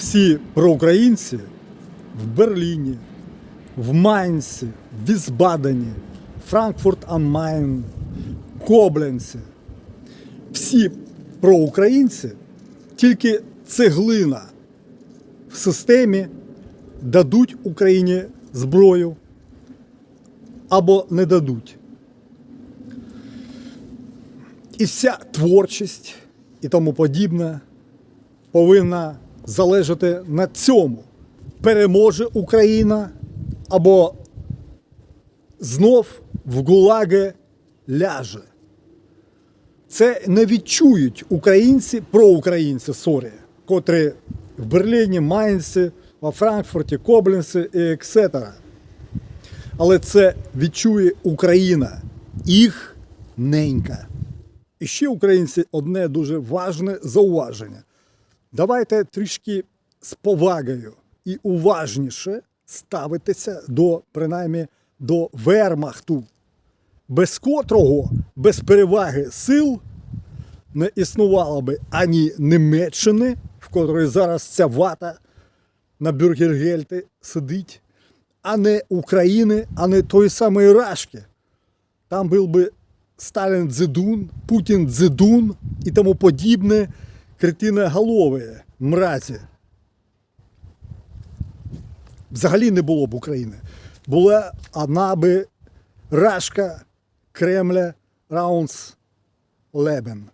всі проукраїнці в Берліні, в Майнці, в Візбадені, Франкфурт ам Майн, Кобленці. Всі проукраїнці тільки цеглина в системі дадуть Україні зброю або не дадуть. І вся творчість і тому подібне повинна залежати на цьому. Переможе Україна або знов в гулаги ляже. Це не відчують українці, проукраїнці, сорі, котрі в Берліні, Майнці, во Франкфурті, Кобленці і ексетера. Але це відчує Україна, їх ненька. І ще українці одне дуже важне зауваження. Давайте трішки з повагою і уважніше ставитися до, принаймні, до вермахту, без котрого, без переваги сил не існувало би ані Німеччини, в котрої зараз ця вата на бюргергельти сидить, а не України, а не тої самої Рашки. Там був би Сталін дзидун, Путін дзидун і тому подібне кретиноголове мразі. Взагалі не було б України. Була одна би Рашка, Кремля, Раунс, Лебен.